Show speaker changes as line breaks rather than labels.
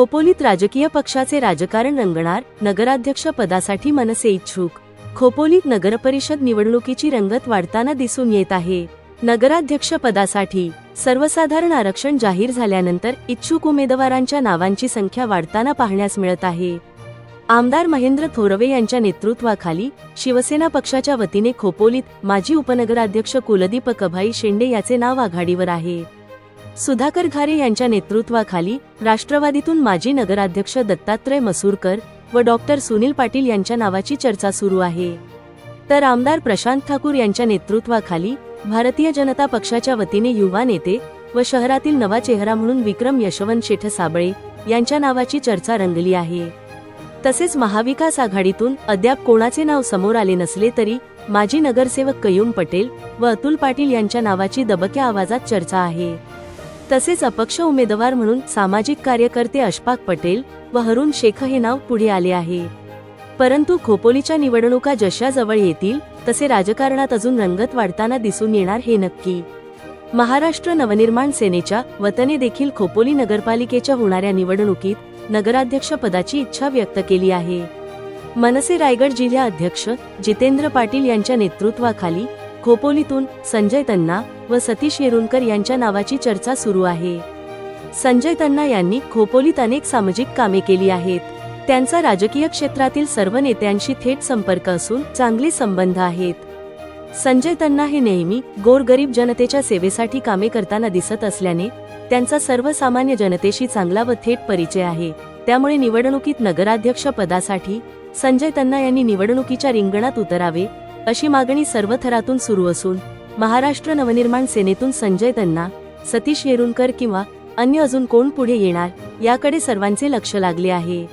खोपोलीत राजकीय पक्षाचे राजकारण रंगणार नगराध्यक्ष पदासाठी मनसे इच्छुक. खोपोलीत नगरपरिषद निवडणुकीची रंगत वाढताना दिसून येत आहे. नगराध्यक्ष पदासाठी सर्वसाधारण आरक्षण जाहीर झाल्यानंतर इच्छुक उमेदवारांच्या नावांची संख्या वाढताना पाहण्यास मिळत आहे. आमदार महेंद्र थोरवे यांच्या नेतृत्वाखाली शिवसेना पक्षाच्या वतीने खोपोलीत माजी उपनगराध्यक्ष कुलदीप कभाई शेंडे याचे नाव आघाडीवर आहे. सुधाकर घारे यांच्या नेतृत्वाखाली राष्ट्रवादीतून माजी नगराध्यक्ष दत्तात्रय मसूरकर व डॉक्टर सुनील पाटील यांच्या नावाची चर्चा सुरू आहे. तर आमदार प्रशांत ठाकूर यांच्या नेतृत्वाखाली भारतीय जनता पक्षाच्या वतीने युवा नेते व शहरातील नवा चेहरा म्हणून विक्रम यशवंत शेठ साबळे यांच्या नावाची चर्चा रंगली आहे. तसेच महाविकास आघाडीतून अद्याप कोणाचे नाव समोर आले नसले तरी माजी नगरसेवक कयूम पटेल व अतुल पाटील यांच्या नावाची दबक्या आवाजात चर्चा आहे. तसेच अपक्ष उमेदवार म्हणून सामाजिक कार्यकर्ते अशफाक पटेल व हरुण शेख हे नाव पुढे आले आहे. परंतु खोपोलीच्या निवडणुका जशा जवळ येतील तसे राजकारणात अजून रंगत वाढताना दिसून येणार हे नक्की. महाराष्ट्र नवनिर्माण सेनेच्या वतने देखील खोपोली नगरपालिकेच्या होणाऱ्या निवडणुकीत नगराध्यक्ष पदाची इच्छा व्यक्त केली आहे. मनसे रायगड जिल्हा अध्यक्ष जितेंद्र पाटील यांच्या नेतृत्वाखाली खोपोलीतून संजय तन्ना व सतीश येरुणकर यांच्या नावाची चर्चा सुरू आहे. संजय तन्ना यांनी खोपोलीत अनेक सामाजिक कामे केली आहेत. त्यांचा राजकीय क्षेत्रातील सर्व नेत्यांशी थेट संपर्क असून चांगले संबंध आहेत. संजय तन्ना हे नेहमी गोरगरीब जनतेच्या सेवेसाठी कामे करताना दिसत असल्याने त्यांचा सर्वसामान्य जनतेशी चांगला व थेट परिचय आहे. त्यामुळे निवडणुकीत नगराध्यक्ष पदासाठी संजय तन्ना यांनी निवडणुकीच्या रिंगणात उतरावे अशी मागणी सर्व थरातून सुरू असून महाराष्ट्र नवनिर्माण सेनेतून संजय तन्ना सतीश येरुणकर किंवा अन्य अजून कोण पुढे येणार याकडे सर्वांचे लक्ष लागले आहे.